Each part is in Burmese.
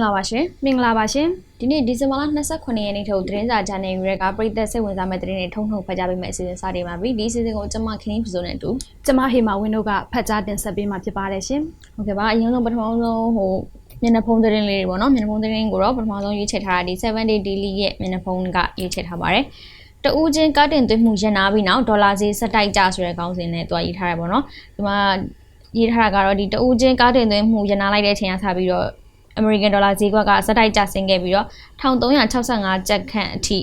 ္ဂလာပါရှင်မင်္ဂလာပါရှင်ဒီနေ့ဒီဇင်ဘာလ29ရက်နေ့ထုတ်သတင်းစာဂျာနယ်ယူရဲကပြည်သက်စိတ်ဝင်စားမဲ့သတင်းတွေထုံထုံဖတ်ကြားပေးမယ့်အစီအစဉ်စတင်ပါပြီဒီအစီအစဉ်ကိုကျွန်မခင်းဖူစုံနဲ့အတူကျမဟေမာဝင်းတို့ကဖတ်ကြားတင်ဆက်ပေးမှာဖြစ်ပါတယ်ရှင်ဟုတ်ကဲ့ပါအရင်ဆုံးပထမဆုံးဟိုမျက်နှာဖုံးသတင်းလေးတွေပေါ့နော်မျက်နှာဖုံးသတင်းကိုတော့ပထမဆုံးရွေးချယ်ထားတာဒီ7 day daily ရဲ့မျက်နှာဖုံးကရွေးချယ်ထားပါတယ်တဦးချင်းကားတင်သွင်းမှုရန်နာပြီးနောက်ဒေါ်လာဈေးဆက်တိုက်ကျဆိုတဲ့ခေါင်းစဉ်နဲ့တွားရေးထားရပါတော့ဒီမှာရေးထားတာကတော့ဒီတဦးချင်းကားတင်သွင်းမှုရန်နာလိုက်တဲ့အချိန်ကစပြီးတော့ American Dollar ဈေးကွက်ကစက်တိုက်ကျဆင်းခဲ့ပြီးတော့1365ကျပ်ခန့်အထိ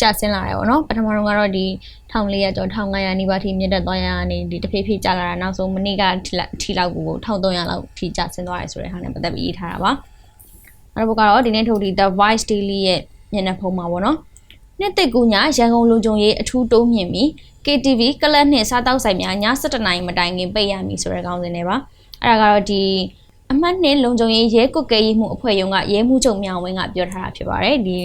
ကျဆင်းလာတယ်ပေါ့နော်ပထမတော့ကတော့ဒီ1400ကျော်1500နီးပါးထိမြင့်တက်သွားရတာနေဒီတဖြည်းဖြည်းကျလာတာနောက်ဆုံးမနေ့ကထိလောက်ကို1300လောက်ထိကျဆင်းသွားတယ်ဆိုတဲ့ဟာနဲ့ပတ်သက်ပြီးရေးထားတာပါနောက်တစ်ပုဒ်ကတော့ဒီနေ့ထုတ်ဒီ The Vice Daily ရဲ့မျက်နှာဖုံးမှာပေါ့နော်နှစ်သက်ကူညာရန်ကုန်လူကြုံရေးအထူးတိုးမြင့်ပြီး KTV ကလပ်နှင့်စားတောက်ဆိုင်များည7:00နာရီမတိုင်ခင်ပိတ်ရမည်ဆိုတဲ့ခေါင်းစဉ်တွေပါအဲ့ဒါကတော့ဒီ အမှတ်နှစ်လုံခြုံရေးရဲကုတ်ကဲရေးမှုအဖွဲ့ရုံးကရဲမှုချုပ်မြောင်ဝင်းကပြောထားတာဖြစ်ပါတယ်ဒီ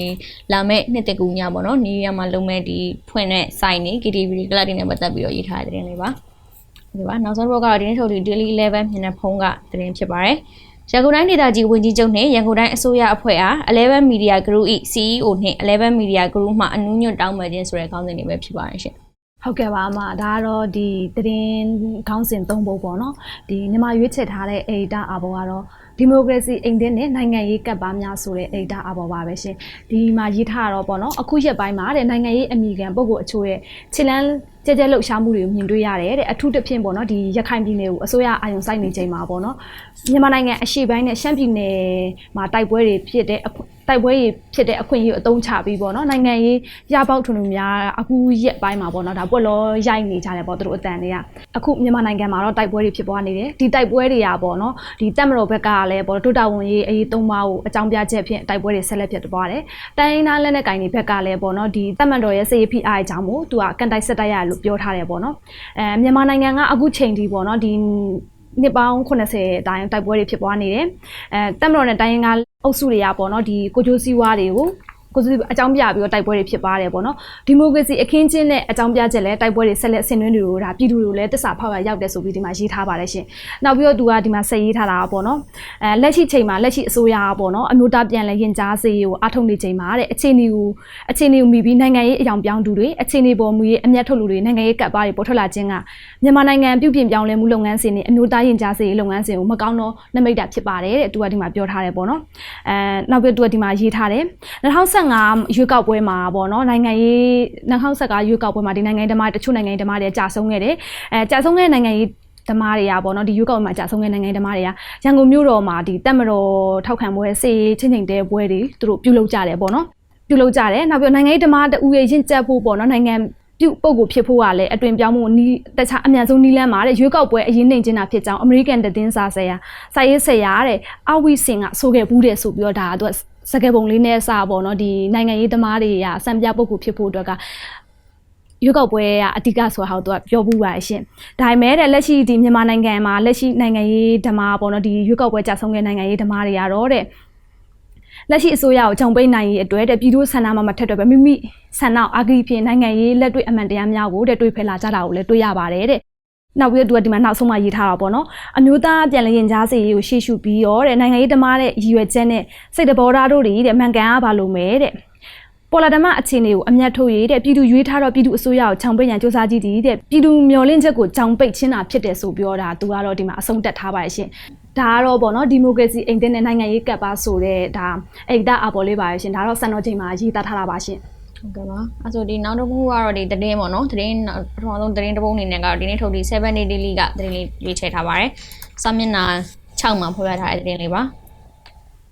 လာမဲ့နှစ်တကူညပေါ့နော်နေရမှာလုံမဲ့ဒီဖွင့်တဲ့စိုင်းနေ KTV ကလပ်တွေနဲ့ပတ်သက်ပြီးတော့ရေးထားတဲ့သတင်းလေးပါဒီပါနောက်ဆုံးတစ်ပုဒ်ကတော့ဒီနေ့ထုတ်ဒီ Daily 11မျက်နှာဖုံးကသတင်းဖြစ်ပါတယ်ရန်ကုန်တိုင်းဒေသကြီးဝန်ကြီးချုပ်နှင့်ရန်ကုန်တိုင်းအစိုးရအဖွဲ့အား11 Media Group ၏ CEO နှင့်11 Media Group မှအနုညွတ်တောင်းပန်ခြင်းဆိုတဲ့ခေါင်းစဉ်တွေပဲဖြစ်ပါတယ်ရှင် ဟုတ်ကဲ့ပါအမဒါကတော့ဒီသတင်းခေါင်းစဉ်၃ပုဒ်ပေါ့နော်ဒီမြန်မာရွေးချယ်ထားတဲ့အေဒါအဘောကတော့ဒီမိုကရေစီအိမ်တဲ့နဲ့နိုင်ငံရေးကပ်ပါများဆိုတဲ့အေဒါအဘောပါပဲရှင်ဒီမှာရေးထားတာတော့ပေါ့နော်အခုရက်ပိုင်းမှာတဲ့နိုင်ငံရေးအမိခံပုဂ္ဂိုလ်အချို့ရဲ့ခြေလန်းကြဲကြဲလှုပ်ရှားမှုတွေကိုမြင်တွေ့ရတယ်တဲ့အထူးသဖြင့်ပေါ့နော်ဒီရခိုင်ပြည်နယ်ကိုအစိုးရအာရုံစိုက်နေချိန်မှာပေါ့နော်မြန်မာနိုင်ငံအရှေ့ပိုင်းနဲ့ရှမ်းပြည်နယ်မှာတိုက်ပွဲတွေဖြစ်တဲ့တိုက်ပွဲတွေဖြစ်တဲ့အခွင့်အရေးကိုအသုံးချပြီးပေါ့နော်နိုင်ငံရေးရပေါက်ထွန်းလူများအခုရက်ပိုင်းမှာပေါ့နော်ဒါပွက်လောရိုက်နေကြတယ်ပေါ့သူတို့အတန်တွေကအခုမြန်မာနိုင်ငံမှာတော့တိုက်ပွဲတွေဖြစ်ပွားနေတယ်ဒီတိုက်ပွဲတွေကပေါ့နော်ဒီတက်မတော်ဘက်ကလည်းပေါ့ဒုတာဝန်ရေးအရေးသုံးပါးကိုအကြောင်းပြချက်ဖြင့်တိုက်ပွဲတွေဆက်လက်ဖြစ်ပွားတယ်တိုင်းရင်းသားလက်နက်ကိုင်တွေဘက်ကလည်းပေါ့နော်ဒီတက်မတော်ရဲ့စေရေးဖိအားအကြောင်းကိုသူကကန်တိုက်ဆက်တိုက်ရလို့ပြောထားတယ်ပေါ့နော်အဲမြန်မာနိုင်ငံကအခုချိန်ဒီပေါ့နော်ဒီ နှစ်ပေါင်း80တိုင်းတိုက်ပွဲတွေဖြစ်ပွားနေတယ်။အဲတက်မတော်နဲ့တိုင်းရင်းသားအုပ်စုတွေကပေါ့နော်ဒီကိုကျိုးစီးဝါးတွေကို ကိုစီအကြောင်းပြပြီးတော့တိုက်ပွဲတွေဖြစ်ပါတယ်ပေါ့နော်ဒီမိုကရေစီအခင်းချင်းနဲ့အကြောင်းပြချက်လဲတိုက်ပွဲတွေဆက်လက်ဆင်နွှဲနေလို့ဒါပြည်သူတွေလည်းတစ္ဆာဖောက်ရရောက်တယ်ဆိုပြီးဒီမှာရေးထားပါတယ်ရှင်နောက်ပြီးတော့သူကဒီမှာဆက်ရေးထားတာပေါ့နော်အဲလက်ရှိချိန်မှာလက်ရှိအစိုးရပေါ့နော်အမျိုးသားပြန်လဲရင်ကြားစေးကိုအထုံနေချိန်မှာတဲ့အခြေအနေကိုအခြေအနေကိုမိပြီးနိုင်ငံရေးအယောင်ပြောင်းသူတွေအခြေအနေပေါ်မူရေးအမျက်ထုတ်လူတွေနိုင်ငံရေးကပ်ပါတွေပေါ်ထွက်လာခြင်းကမြန်မာနိုင်ငံပြုပြင်ပြောင်းလဲမှုလုပ်ငန်းစဉ်တွေအမျိုးသားရင်ကြားစေးလုပ်ငန်းစဉ်ကိုမကောင်းတော့နမိတ်တာဖြစ်ပါတယ်တဲ့သူကဒီမှာပြောထားတယ်ပေါ့နော်အဲနောက်ပြီးသူကဒီမှာရေးထားတယ်2015ရွေးကောက်ပွဲမှာပေါ့နော်နိုင်ငံရေး2015ရွေးကောက်ပွဲမှာဒီနိုင်ငံဓမ္မတချို့နိုင်ငံဓမ္မတွေကြာဆုံးခဲ့တယ်အဲကြာဆုံးခဲ့နိုင်ငံရေးဓမ္မတွေကပေါ့နော်ဒီရွေးကောက်ပွဲမှာကြာဆုံးခဲ့နိုင်ငံဓမ္မတွေကရန်ကုန်မြို့တော်မှာဒီတက်မတော်ထောက်ခံပွဲစေချင်းချင်းတဲ့ပွဲတွေသူတို့ပြုလုပ်ကြတယ်ပေါ့နော်ပြုလုပ်ကြတယ်နောက်ပြီးနိုင်ငံရေးဓမ္မတူရဲ့ရင့်ကျက်ဖို့ပေါ့နော်နိုင်ငံပြုတ်ပုံကိုဖြစ်ဖို့ကလည်းအတွင်ပြောင်းမှုနီးတခြားအမြန်ဆုံးနီးလန်းမှာတဲ့ရွေးကောက်ပွဲအရင်နှိမ်ကျင်းတာဖြစ်ကြောင်းအမေရိကန်သတင်းစာဆရာစာရေးဆရာတဲ့အဝိစင်ကဆိုခဲ့ဘူးတဲ့ဆိုပြီးတော့ဒါကသူက စကယ်ပုံလေးနဲ့စပေါ့နော်ဒီနိုင်ငံရေးသမားတွေကစံပြပုဂ္ဂိုလ်ဖြစ်ဖို့အတွက်ကရွေးကောက်ပွဲကအတိကဆိုဟာသူကပြောဘူးပါရှင်ဒါပေမဲ့တဲ့လက်ရှိဒီမြန်မာနိုင်ငံမှာလက်ရှိနိုင်ငံရေးဓမ္မပေါ့နော်ဒီရွေးကောက်ပွဲကြာဆုံးတဲ့နိုင်ငံရေးဓမ္မတွေကတော့တဲ့လက်ရှိအစိုးရကိုကြောင်ပိတ်နိုင်ရေးအတွက်တဲ့ပြည်သူဆန္ဒမှာမထက်တော့ပဲမိမိဆန္ဒအာဂရိဖြင့်နိုင်ငံရေးလက်တွေ့အမှန်တရားများကိုတဲ့တွေးဖယ်လာကြတာကိုလည်းတွေးရပါတယ်တဲ့ နောက်ပြီးတော့သူကဒီမှာနောက်ဆုံးမှရေးထားတာပေါ့နော်အမျိုးသားပြန်လည်ရင်ကြားစေရေးကိုရှေ့ရှုပြီးတော့တဲ့နိုင်ငံရေးဓမ္မတဲ့ရည်ရွယ်ချက်နဲ့စိတ်တဘောဓာတ်တို့တွေတဲ့မှန်ကန်အားပါလို့မယ်တဲ့ပေါ်လာဓမ္မအခြေအနေကိုအမျက်ထုတ်ရတဲ့ပြည်သူရွေးထားတော့ပြည်သူအစိုးရကိုခြောင်ပိတ်ရန်စ조사ကြည့်တည်တဲ့ပြည်သူမျော်လင့်ချက်ကိုခြောင်ပိတ်ခြင်းတာဖြစ်တယ်ဆိုပြောတာသူကတော့ဒီမှာအဆုံးတက်ထားပါရဲ့ရှင်ဒါကတော့ပေါ့နော်ဒီမိုကရေစီအိမ်တဲ့နဲ့နိုင်ငံရေးကပ်ပါဆိုတဲ့ဒါအိမ်တာအပေါ်လေးပါရဲ့ရှင်ဒါတော့စံတော်ချိန်မှာရေးသားထားတာပါရှင် ဟုတ်ကဲ့ပါအဲဆိုဒီနောက်တစ်ခုကတော့ဒီသတင်းပေါ့နော်သတင်းပထမဆုံးသတင်းတစ်ပုဒ်အနေနဲ့ကတော့ဒီနေ့ထုတ်ဒီ7 day daily ကသတင်းလေးရေးချယ်ထားပါတယ်စာမျက်နှာ6မှာဖော်ပြထားတဲ့သတင်းလေးပါ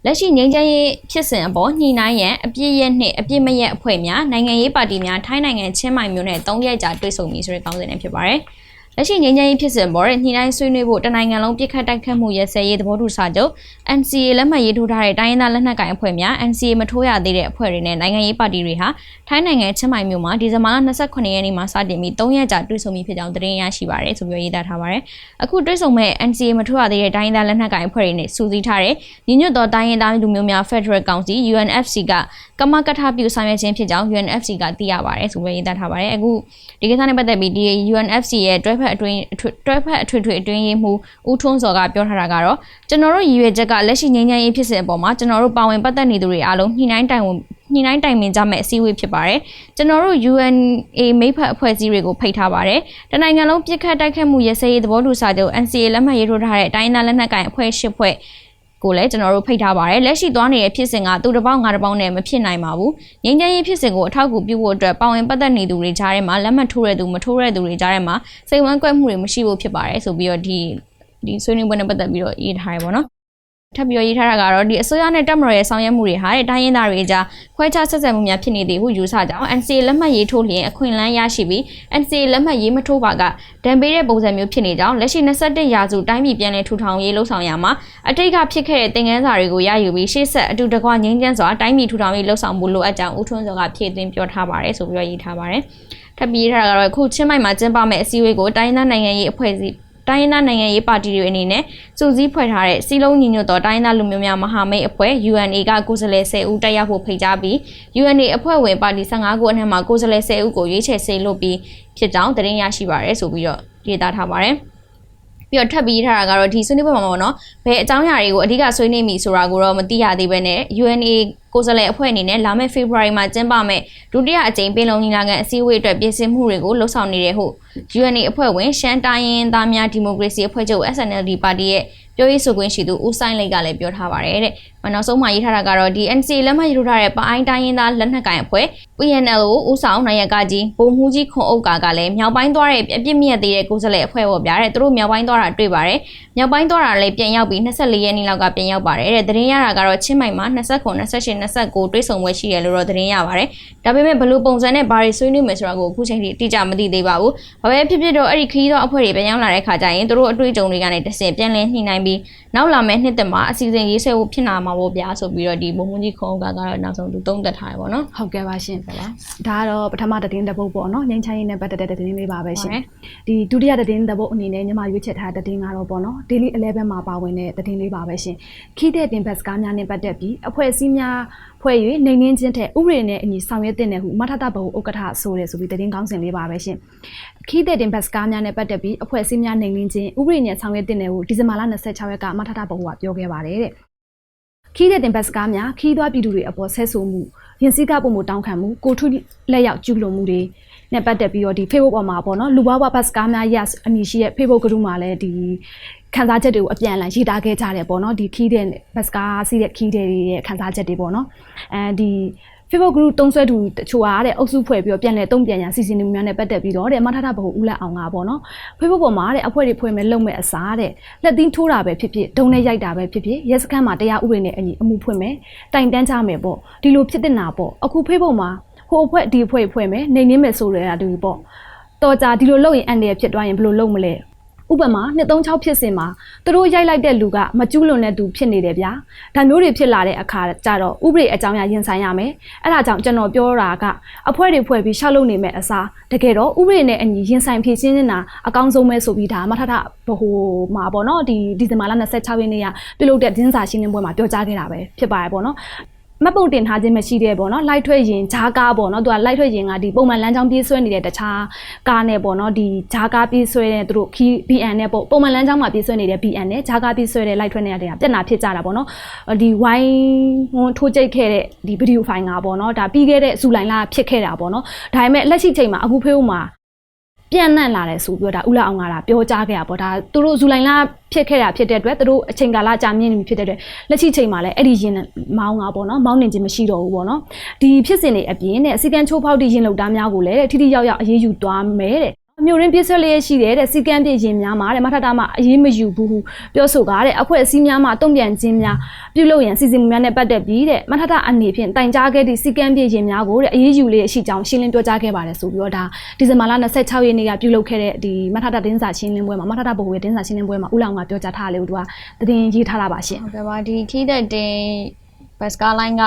လက်ရှိငြိမ်းချမ်းရေးဖြစ်စဉ်အပေါ်ညှိနှိုင်းရန်အပြည့်ရဲ့နှင့်အပြည့်မရဲ့အဖွဲ့များနိုင်ငံရေးပါတီများထိုင်းနိုင်ငံချင်းမိုင်မျိုးနဲ့၃ရက်ကြာတွေ့ဆုံပြီးဆိုတဲ့ကောင်းစဉ်နဲ့ဖြစ်ပါတယ်။ လက်ရှိငြိမ်းချမ်းရေးဖြစ်စဉ်ပေါ်တဲ့ညှိနှိုင်းဆွေးနွေးဖို့တနိုင်ငံလုံးပြစ်ခတ်တိုက်ခတ်မှုရဲစဲရေးသဘောတူစာချုပ် NCA လက်မှတ်ရေးထိုးထားတဲ့တိုင်းရင်းသားလက်နက်ကိုင်အဖွဲ့များ NCA မထိုးရသေးတဲ့အဖွဲ့တွေနဲ့နိုင်ငံရေးပါတီတွေဟာထိုင်းနိုင်ငံချင်းမိုင်မြို့မှာဒီဇင်ဘာလ29ရက်နေ့မှာစတင်ပြီး3ရက်ကြာတွေ့ဆုံပြီးဖြစ်ကြောင်းသတင်းရရှိပါရယ်ဆိုပြီးရေးသားထားပါတယ်။အခုတွေ့ဆုံမဲ့ NCA မထိုးရသေးတဲ့တိုင်းရင်းသားလက်နက်ကိုင်အဖွဲ့တွေနဲ့စူးစီးထားတဲ့ညီညွတ်သောတိုင်းရင်းသားလူမျိုးများ Federal Council UNFC ကကမကထပြုဆောင်ရွက်ခြင်းဖြစ်ကြောင်း UNFC ကသိရပါတယ်ဆိုပြီးရေးသားထားပါတယ်။အခုဒီကိစ္စနဲ့ပတ်သက်ပြီးဒီ UNFC ရဲ့တွဲဖက်က်အတွင်းအထွေတွဲဖက်အထွေထွေအတွင်းရေးမှူးဦးထွန်းစောကပြောထားတာကတော့ကျွန်တော်တို့ရည်ရွယ်ချက်ကလက်ရှိငြိမ်းချမ်းရေးဖြစ်စဉ်အပေါ်မှာကျွန်တော်တို့ပါဝင်ပတ်သက်နေသူတွေအားလုံးညှိနှိုင်းတိုင်ဝင်ညှိနှိုင်းတိုင်ပင်ကြမဲ့အစည်းအဝေးဖြစ်ပါတယ်ကျွန်တော်တို့ UNA မိဖက်အဖွဲ့အစည်းတွေကိုဖိတ်ထားပါတယ်တနိုင်ငံလုံးပြစ်ခတ်တိုက်ခတ်မှုရစရေးသဘောတူစာချုပ် NCA လက်မှတ်ရေးထိုးထားတဲ့အတိုင်းအသားလက်နက်ကိုင်အဖွဲ့ရှစ်ဖွဲ့ ကိုလည်းကျွန်တော်တို့ဖိတ်ထားပါတယ်လက်ရှိသွားနေတဲ့ဖြစ်စဉ်ကသူတစ်ပေါက်ငါတစ်ပေါက်နဲ့မဖြစ်နိုင်ပါဘူးငြိမ်းချမ်းရေးဖြစ်စဉ်ကိုအထောက်အကူပြုဖို့အတွက်ပါဝင်ပတ်သက်နေသူတွေကြားထဲမှာလက်မှတ်ထိုးရတဲ့သူမထိုးရတဲ့သူတွေကြားထဲမှာစိတ်ဝမ်းကွက်မှုတွေမရှိဖို့ဖြစ်ပါတယ်ဆိုပြီးတော့ဒီဒီဆွေးနွေးပွဲနဲ့ပတ်သက်ပြီးတော့ရေးထားရပါတော့ ထပ်ပြီးတော့ရေးထားတာကတော့ဒီအစိုးရနဲ့တပ်မတော်ရဲ့ဆောင်ရွက်မှုတွေဟာတဲ့တိုင်းရင်းသားတွေကြားခွဲခြားဆက်ဆံမှုများဖြစ်နေသည်ဟုယူဆကြောင်း NCA လက်မှတ်ရေးထိုးလျင်အခွင့်အလမ်းရရှိပြီး NCA လက်မှတ်ရေးမထိုးပါကဒဏ်ပေးတဲ့ပုံစံမျိုးဖြစ်နေကြောင်းလက်ရှိ21ရာစုတိုင်းပြည်ပြည်내ထူထောင်ရေးလှုပ်ဆောင်ရမှာအတိတ်ကဖြစ်ခဲ့တဲ့သင်ခန်းစာတွေကိုရယူပြီးရှေ့ဆက်အတူတကွငြိမ်းချမ်းစွာတိုင်းပြည်ထူထောင်ရေးလှုပ်ဆောင်မှုလိုအပ်ကြောင်းဦးထွန်းစောကဖြည့်သွင်းပြောထားပါတယ်ဆိုပြီးတော့ရေးထားပါတယ်ထပ်ပြီးရေးထားတာကတော့အခုချင်းမိုင်မှာကျင်းပမယ့်အစည်းအဝေးကိုတိုင်းဒေသနိုင်ငံရေးအဖွဲ့အစည်း တိုင်းရင်းသားနိုင်ငံရေးပါတီတွေအနေနဲ့စုစည်းဖွဲ့ထားတဲ့စီလုံးညီညွတ်သောတိုင်းရင်းသားလူမျိုးများမဟာမိတ်အဖွဲ့ UNA ကကိုယ်စားလှယ်10ဦးတက်ရောက်ဖို့ဖိတ်ကြားပြီး UNA အဖွဲ့ဝင်ပါတီ15ခုအနက်မှာကိုယ်စားလှယ်10ဦးကိုရွေးချယ်စေလို့ပြီးဖြစ်ကြောင်းသတင်းရရှိပါရယ်ဆိုပြီးတော့ရေးသားထားပါတယ် ပြီးတော့ထပ်ပြီးရေးထားတာကတော့ဒီဆွေးနွေးပွဲမှာပေါ့နော်ဘယ်အကြောင်းအရာတွေကိုအဓိကဆွေးနွေးမိဆိုတာကိုတော့မသိရသေးဘဲနဲ့ UNA ကိုယ်စားလှယ်အဖွဲ့အနေနဲ့လာမယ့် February မှာကျင်းပမယ့်ဒုတိယအကြိမ်ပင်လုံညီလာခံအစည်းအဝေးအတွက်ပြင်ဆင်မှုတွေကိုလှုပ်ဆောင်နေတဲ့ဟု UNA အဖွဲ့ဝင်ရှမ်းတိုင်းရင်းသားများဒီမိုကရေစီအဖွဲ့ချုပ် SNLD ပါတီရဲ့ ပြောရေးဆိုခွင့်ရှိသူဦးဆိုင်လိတ်ကလည်းပြောထားပါတယ်တဲ့။နောက်ဆုံးမှရေးထားတာကတော့ဒီ NCA လက်မှတ်ရေးထိုးထားတဲ့ပအိုင်းတိုင်းရင်းသားလက်နက်ကိုင်အဖွဲ့ PNL ကိုဦးဆောင်နိုင်ရကကြီးဗိုလ်မှူးကြီးခွန်အုပ်ကာကလည်းမြောက်ပိုင်းသွားတဲ့အပြစ်မြတ်သေးတဲ့ကိုယ်စားလှယ်အဖွဲ့ပေါ်ပြတဲ့သူတို့မြောက်ပိုင်းသွားတာတွေ့ပါတယ်။မြောက်ပိုင်းသွားတာလည်းပြန်ရောက်ပြီး24ရက်နေ့လောက်ကပြန်ရောက်ပါတယ်တဲ့။သတင်းရတာကတော့ချင်းမိုင်မှာ29 28 29တွေ့ဆုံပွဲရှိတယ်လို့တော့သတင်းရပါတယ်။ဒါပေမဲ့ဘလို့ပုံစံနဲ့ဘာတွေဆွေးနွေးမယ်ဆိုတာကိုအခုချိန်ထိအတိအကျမသိသေးပါဘူး။ဘာပဲဖြစ်ဖြစ်တော့အဲ့ဒီခရီးသောအဖွဲ့တွေပြန်ရောက်လာတဲ့ခါကျရင်သူတို့အတွေ့အကြုံတွေကနေတစ်ဆင့်ပြန်လည်ညှိနှိုင်းပြီးနောက်လာမယ့်နှစ်သက်မှာအစီအစဉ်ရေးဆွဲဖို့ဖြစ်လာမှာပေါ့ဗျာဆိုပြီးတော့ဒီဘုံမကြီးခုံကကတော့နောက်ဆုံးသူသုံးသက်ထားတယ်ပေါ့နော်ဟုတ်ကဲ့ပါရှင်ဟုတ်ပါဒါကတော့ပထမသတင်းတစ်ပုဒ်ပေါ့နော်ငင်းချိုင်းရေးနဲ့ပတ်သက်တဲ့သတင်းလေးပါပဲရှင်ဟုတ်ဒီဒုတိယသတင်းတစ်ပုဒ်အနေနဲ့ညီမရွေးချယ်ထားတဲ့သတင်းကတော့ပေါ့နော် daily 11မှာပါဝင်တဲ့သတင်းလေးပါပဲရှင်ခီးတဲ့တင်ဘတ်စကားများနဲ့ပတ်သက်ပြီးအဖွဲ့အစည်းများဖွဲ့၍နေငင်းချင်းတဲ့ဥပဒေနဲ့အညီဆောင်ရွက်တဲ့နယ်ဟုမထထဘဟုဥက္ကဋ္ဌဆိုတယ်ဆိုပြီးသတင်းကောင်းစင်လေးပါပဲရှင်ခီးတဲ့တင်ဘတ်စကားများနဲ့ပတ်သက်ပြီးအဖွဲ့အစည်းများနေငင်းချင်းဥပဒေနဲ့ဆောင်ရွက်တဲ့နယ်ဟုဒီဇင်ဘာလ26ရက်ကမထထဘဟုကပြောခဲ့ပါတယ်တဲ့ခီးတဲ့တင်ပတ်စကားများခီးသွားပြည်သူတွေအပေါ်ဆက်ဆိုမှုရင်စည်းကပုံမှုတောင်းခံမှုကိုထုလက်ရောက်ကျူးလွန်မှုတွေ နဲ့ပတ်သက်ပြီးတော့ဒီ Facebook ပေါ်မှာပေါ့နော်လူဘဝဘတ်စကားများ yes အမည်ရှိရဲ့ Facebook group မှာလည်းဒီခန်းစားချက်တွေကိုအပြန်အလှန်ရေးသားခဲ့ကြတယ်ပေါ့နော်ဒီခီးတဲ့ဘတ်စကားစီးတဲ့ခီးတဲ့တွေရဲ့ခန်းစားချက်တွေပေါ့နော်အဲဒီ Facebook group တုံးဆွဲသူတချို့အားတဲ့အုပ်စုဖွဲ့ပြီးတော့ပြန်လဲတုံ့ပြန်ရန်စီစဉ်နေမှုများနဲ့ပတ်သက်ပြီးတော့တဲ့မထထဘဟုဦးလက်အောင်ကပေါ့နော် Facebook ပေါ်မှာတဲ့အဖွဲ့တွေဖွဲ့မဲ့လုံမဲ့အစားတဲ့လက်သင်းထိုးတာပဲဖြစ်ဖြစ်ဒုံနဲ့ရိုက်တာပဲဖြစ်ဖြစ်ရက်စခန်းမှာတရားဥပဒေနဲ့အညီအမှုဖွင့်မယ်တိုင်တန်းချမယ်ပေါ့ဒီလိုဖြစ်တဲ့နာပေါ့အခု Facebook မှာ ဟိုအဖွဲ့ဒီအဖွဲ့ဖွဲ့မယ်နေနေမယ်ဆိုရတာတူပေါ့တော်ကြဒီလိုလုပ်ရင်အန်တယ်ဖြစ်သွားရင်ဘယ်လိုလုပ်မလဲဥပမာ236ဖြစ်စဉ်မှာသူတို့ရိုက်လိုက်တဲ့လူကမကျူးလွန်တဲ့သူဖြစ်နေတယ်ဗျာဒါမျိုးတွေဖြစ်လာတဲ့အခါကျတော့ဥပဒေအကြောင်းအရရင်ဆိုင်ရမယ်အဲ့ဒါကြောင့်ကျွန်တော်ပြောတာကအဖွဲတွေဖွဲ့ပြီးရှောက်လုပ်နေမဲ့အစားတကယ်တော့ဥပဒေနဲ့အညီရင်ဆိုင်ဖြည့်ချင်းနေတာအကောင်းဆုံးပဲဆိုပြီးဒါမထထဘဟိုမှာပေါ့နော်ဒီဒီဇင်ဘာလ26ရက်နေ့ကပြုလုပ်တဲ့ဒင်းစာရှင်းလင်းပွဲမှာပြောကြားခဲ့တာပဲဖြစ်ပါတယ်ပေါ့နော် မတ်ပုံတင်ထားခြင်းမရှိတဲ့ပေါ့နော်လိုက်ထွက်ရင်ဂျားကားပေါ့နော်သူကလိုက်ထွက်ရင်ကဒီပုံမှန်လမ်းကြောင်းပြေးဆွဲနေတဲ့တခြားကားနဲ့ပေါ့နော်ဒီဂျားကားပြေးဆွဲတဲ့သူတို့ခီး BN နဲ့ပေါ့ပုံမှန်လမ်းကြောင်းမှာပြေးဆွဲနေတဲ့ BN နဲ့ဂျားကားပြေးဆွဲတဲ့လိုက်ထွက်နေတဲ့ပြက်နာဖြစ်ကြတာပေါ့နော်ဒီဝိုင်းဟွန်းထိုးကြိတ်ခဲ့တဲ့ဒီဗီဒီယိုဖိုင်ကပေါ့နော်ဒါပြီးခဲ့တဲ့ဇူလိုင်လဖြစ်ခဲ့တာပေါ့နော်ဒါပေမဲ့လက်ရှိချိန်မှာအခုဖေးဦးမှာ ပြန့်နှံ့လာတယ်ဆိုပြီးတော့ဒါဥလာအောင်ကဒါပြောကြားခဲ့တာပေါ့ဒါသူတို့ဇူလိုင်လဖြစ်ခဲ့တာဖြစ်တဲ့အတွက်သူတို့အချိန်ကာလကြာမြင့်နေပြီဖြစ်တဲ့အတွက်လက်ရှိချိန်မှာလည်းအဲ့ဒီရင်မောင်းကပေါ့နော်မောင်းနေခြင်းမရှိတော့ဘူးပေါ့နော်ဒီဖြစ်စဉ်တွေအပြင်နဲ့အစီကံချိုးဖောက်သည့်ရင်လုံသားများကိုလည်းတဲ့ထိထိရောက်ရောက်အရေးယူသွားမယ်တဲ့အ မျိုးရင်းပြည့်ဆွဲလျက်ရှိတယ်တဲ့စီကံပြည့်ရင်များမှာတဲ့မထတာမှအရေးမယူဘူးဟုပြောဆိုကားတဲ့အဖွဲ့အစည်းများမှာတုံ့ပြန်ခြင်းများပြုလုပ်ရန်စီစဉ်မှုများနဲ့ပတ်သက်ပြီးတဲ့မထတာအနေဖြင့်တိုင်ကြားခဲ့သည့်စီကံပြည့်ရင်များကိုတဲ့အရေးယူလျက်ရှိကြောင်းရှင်းလင်းပြောကြားခဲ့ပါတယ်ဆိုပြီးတော့ဒါဒီဇင်ဘာလ26ရက်နေ့ကပြုလုပ်ခဲ့တဲ့ဒီမထတာတင်းစာရှင်းလင်းပွဲမှာမထတာဘဟုရဲ့တင်းစာရှင်းလင်းပွဲမှာဦးလောင်ကပြောကြားထားတယ်လို့သူကသတင်းရေးထားတာပါရှင်ဟုတ်ကဲ့ပါဒီခီးတဲ့တင်ဘတ်စကားလိုင်းက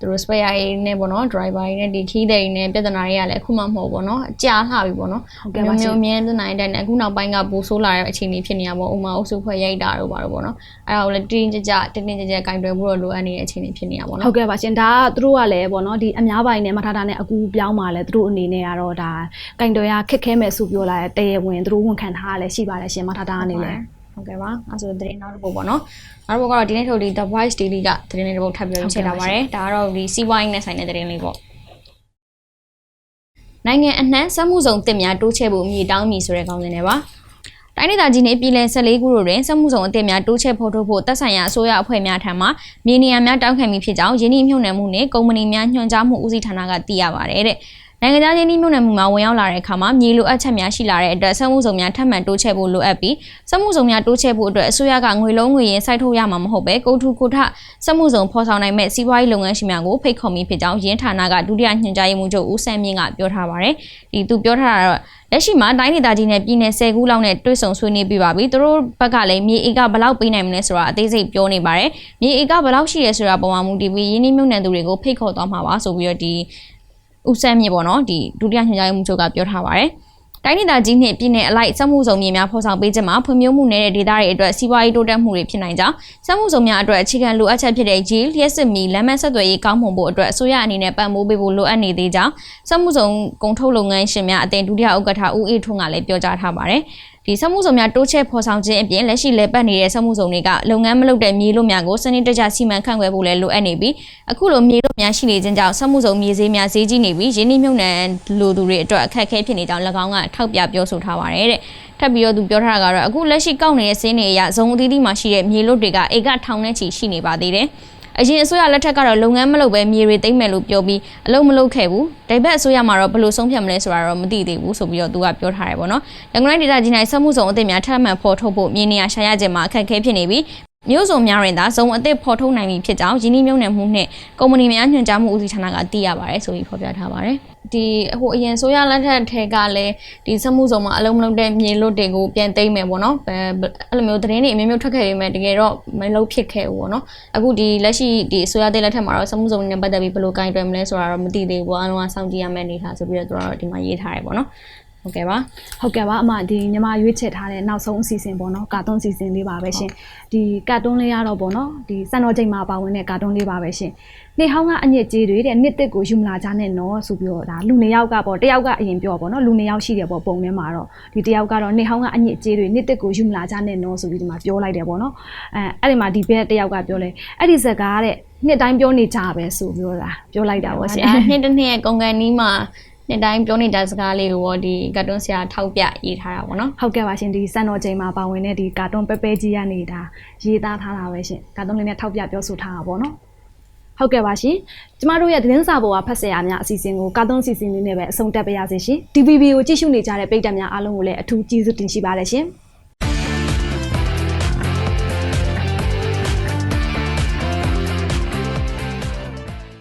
သူတို့ spare တွေနဲ့ပေါ့နော် driver တွေနဲ့ဒီ key တွေနဲ့ပြဿနာတွေကလည်းအခုမှမဟုတ်ပေါ့နော်အကြာလှပြီပေါ့နော်ဟုတ်ကဲ့ပါရှင်မျိုးမျိုးမြဲပြဿနာတွေတိုင်းနဲ့အခုနောက်ပိုင်းကပိုဆိုးလာတဲ့အခြေအနေဖြစ်နေရပေါ့ဥမာအုပ်စုဖွဲ့ရိုက်တာတို့ပါတော့ပေါ့နော်အဲ့ဒါကိုလည်းတင်းတင်းကြပ်ကြပ်တင်းတင်းကြပ်ကြပ်ကင်တွယ်ဖို့တော့လိုအပ်နေတဲ့အခြေအနေဖြစ်နေရပေါ့ဟုနော်တ်ကဲ့ပါရှင်ဒါကသူတို့ကလည်းပေါ့နော်ဒီအများပိုင်းနဲ့မထားတာနဲ့အကူပြောင်းมาလဲသူတို့အနေနဲ့ကတော့ဒါကင်တော်ရခက်ခဲမဲ့ဆိုပြောလာတဲ့တရားဝင်သူတို့ဝန်ခံထားရလဲရှိပါတယ်ရှင်မထားတာအနေနဲ့ ဟုတ်ကဲ့ပါအဲ့ဆိုသတင်းနောက်တစ်ပုဒ်ပေါ့နော်နောက်တစ်ပုဒ်ကတော့ဒီနေ့ထုတ်ဒီ The Voice Daily ကသတင်းလေးတစ်ပုဒ်ထပ်ပြီးတော့ချိန်ထားပါတယ်ဒါကတော့ဒီစီးပွားရေးနဲ့ဆိုင်တဲ့သတင်းလေးပေါ့နိုင်ငံအနှံ့စက်မှုဇုံတစ်များတိုးချဲ့ဖို့အမြေတောင်းမီဆိုတဲ့ခေါင်းစဉ်နဲ့ပါတိုင်းဒေသကြီးနေပြည်နယ်14ခုတို့တွင်စက်မှုဇုံအသစ်များတိုးချဲ့ဖော်ထုတ်ဖို့တပ်ဆိုင်ရာအစိုးရအဖွဲ့များထံမှမြေနေရာများတောင်းခံပြီးဖြစ်ကြောင်းယင်းနှိမ့်မြုံနယ်မှုနှင့်ကုမ္ပဏီများညွှန်ကြားမှုဦးစီးဌာနကသိရပါတယ်တဲ့ နိုင်ငံခြားရင်းနှီးမြှုပ်နှံမှုမှာဝင်ရောက်လာတဲ့အခါမှာမြေလိုအပ်ချက်များရှိလာတဲ့အတွက်စက်မှုစုံများထပ်မံတိုးချဲ့ဖို့လိုအပ်ပြီးစက်မှုစုံများတိုးချဲ့ဖို့အတွက်အစိုးရကငွေလုံးငွေရင်းစိုက်ထုတ်ရမှာမဟုတ်ပဲကုန်ထူကိုထစက်မှုစုံဖော်ဆောင်နိုင်မဲ့စီးပွားရေးလုပ်ငန်းရှင်များကိုဖိတ်ခေါ်မိဖြစ်ကြောင်းရင်းဌာနကဒုတိယညွှန်ကြားရေးမှူးချုပ်ဦးဆန်းမြင့်ကပြောထားပါတယ်။ဒီသူပြောထားတာတော့လက်ရှိမှာတိုင်းဒေသကြီးနဲ့ပြည်နယ်10ခုလောက်နဲ့တွဲဆုံဆွေးနွေးပြပါပြီ။သူတို့ဘက်ကလည်းမြေဧကဘယ်လောက်ပေးနိုင်မလဲဆိုတာအသေးစိတ်ပြောနေပါတယ်။မြေဧကဘယ်လောက်ရှိရဲဆိုတာပုံမှန်မူတည်ပြီးရင်းနှီးမြှုပ်နှံသူတွေကိုဖိတ်ခေါ်သွားမှာပါဆိုပြီးတော့ဒီ ဦးဆန်းမြင့်ပေါ့နော်ဒီဒုတိယညွှန်ကြားရေးမှူးချုပ်ကပြောထားပါတယ်။တိုင်းဒေသကြီးနှင့်ပြည်내အလိုက်စက်မှုစုံမြေများဖော်ဆောင်ပေးချက်မှာဖွံ့ဖြိုးမှုနေတဲ့ဒေသတွေအတွက်စီးပွားရေးတိုးတက်မှုတွေဖြစ်နိုင်ကြောင်းစက်မှုစုံများအတွက်အခြေခံလိုအပ်ချက်ဖြစ်တဲ့ကြီးလျှက်စစ်မီလမ်းမဆက်သွယ်ရေးကောင်းမွန်ဖို့အတွက်အစိုးရအနေနဲ့ပံ့ပိုးပေးဖို့လိုအပ်နေသေးကြောင်းစက်မှုစုံကုန်ထုတ်လုပ်ငန်းရှင်များအသင်းဒုတိယဥက္ကဋ္ဌဦးအေးထွန်းကလည်းပြောကြားထားပါတယ်။ ဒီစက်မှုစုံများတိုးချဲ့ဖော်ဆောင်ခြင်းအပြင်လက်ရှိလဲပတ်နေတဲ့စက်မှုစုံတွေကလုပ်ငန်းမလုပ်တဲ့မြေလို့များကိုစနစ်တကျစီမံခန့်ခွဲဖို့လည်းလိုအပ်နေပြီးအခုလိုမြေလို့များရှိနေခြင်းကြောင့်စက်မှုစုံမြေဈေးများဈေးကြီးနေပြီးရင်းနှီးမြှုပ်နှံလိုသူတွေအတွက်အခက်အခဲဖြစ်နေကြောင်း၎င်းကထောက်ပြပြောဆိုထားပါတယ်တဲ့ထပ်ပြီးတော့သူပြောထားတာကတော့အခုလက်ရှိကောက်နေတဲ့စင်းတွေအရဇုံအသီးသီးမှာရှိတဲ့မြေလို့တွေကဧကထောင်နဲ့ချီရှိနေပါသေးတယ် အရင်အစိုးရလက်ထက်ကတော့လုပ်ငန်းမလုပ်ပဲမြေတွေသိမ့်မယ်လို့ပြောပြီးအလုပ်မလုပ်ခဲ့ဘူး။ဒါပေမဲ့အစိုးရမှာတော့ဘယ်လိုဆုံးဖြတ်မလဲဆိုတာတော့မသိသေးဘူးဆိုပြီးတော့သူကပြောထားတယ်ပေါ့နော်။ရန်ကုန်တိုင်းဒေသကြီး၌စက်မှုဆောင်အသစ်များထပ်မံဖော်ထုတ်ဖို့မြေနေရာရှာရခြင်းမှာအခက်အခဲဖြစ်နေပြီးမျိုးစုံများရင်သာဇုံအသစ်ဖော်ထုတ်နိုင်ပြီဖြစ်ကြောင်းယင်းနှိမ့်မြုံနယ်မှုနှင့်ကုမ္ပဏီများညွှန်ကြားမှုဦးစီးဌာနကသိရပါတယ်ဆိုပြီးဖော်ပြထားပါတယ်။ ဒီဟိုအရင်ဆိုရလက်ထက်ထဲကလည်းဒီစက်မှုဆောင်မှာအလုံးမလုံးတဲ့မြေလွတ်တွေကိုပြန်သိမ်းမယ်ပေါ့နော်။အဲအဲ့လိုမျိုးသတင်းတွေအမျိုးမျိုးထွက်ခဲ့ပေမဲ့တကယ်တော့မလုံးဖြစ်ခဲ့ဘူးပေါ့နော်။အခုဒီလက်ရှိဒီအစိုးရတဲ့လက်ထက်မှာတော့စက်မှုဆောင်နဲ့ပတ်သက်ပြီးဘယ်လိုကင်တွယ်မလဲဆိုတာတော့မသိသေးဘူး။အားလုံးကစောင့်ကြည့်ရမယ့်အနေထားဆိုပြီးတော့သူတို့ကဒီမှာရေးထားတယ်ပေါ့နော်။ ဟုတ်ကဲ့ပါဟုတ်ကဲ့ပါအမဒီညီမရွေးချယ်ထားတဲ့နောက်ဆုံးအစီအစဉ်ပေါ့နော်ကာတွန်းအစီအစဉ်လေးပါပဲရှင်ဒီကာတွန်းလေးရတော့ပေါ့နော်ဒီစံတော်ချိန်မှာပါဝင်တဲ့ကာတွန်းလေးပါပဲရှင်နေဟောင်းကအညစ်ကြေးတွေတဲ့နှစ်တစ်ကိုယူမလာကြနဲ့နော်ဆိုပြီးတော့ဒါလူနေယောက်ကပေါ့တယောက်ကအရင်ပြောပေါ့နော်လူနေယောက်ရှိတယ်ပေါ့ပုံထဲမှာတော့ဒီတယောက်ကတော့နေဟောင်းကအညစ်ကြေးတွေနှစ်တစ်ကိုယူမလာကြနဲ့နော်ဆိုပြီးဒီမှာပြောလိုက်တယ်ပေါ့နော်အဲအဲ့ဒီမှာဒီဘက်တယောက်ကပြောလဲအဲ့ဒီဇက်ကားတဲ့နှစ်တိုင်းပြောနေကြပဲဆိုပြီးတော့ဒါပြောလိုက်တာပေါ့ရှင်ဒါနှစ်တစ်နှစ်ရဲ့ကုန်ကန်နီးမှာ နှစ်တိုင်းပြောနေတဲ့စကားလေးကိုရောဒီကတ်တွန်းဆရာထောက်ပြရေးထားတာပေါ့နော်ဟုတ်ကဲ့ပါရှင်ဒီစံတော်ချိန်မှာပါဝင်တဲ့ဒီကာတွန်းပဲပဲကြီးရနေတာရေးသားထားတာပဲရှင်ကာတွန်းလေးနဲ့ထောက်ပြပြောဆိုထားတာပေါ့နော်ဟုတ်ကဲ့ပါရှင်ကျမတို့ရဲ့သတင်းစာပေါ်ကဖတ်ဆရာများအစီအစဉ်ကိုကာတွန်းစီစဉ်လေးနဲ့ပဲအဆုံးတက်ပါရစေရှင် DVB ကိုကြည့်ရှုနေကြတဲ့ပရိသတ်များအားလုံးကိုလည်းအထူးကျေးဇူးတင်ရှိပါတယ်ရှင်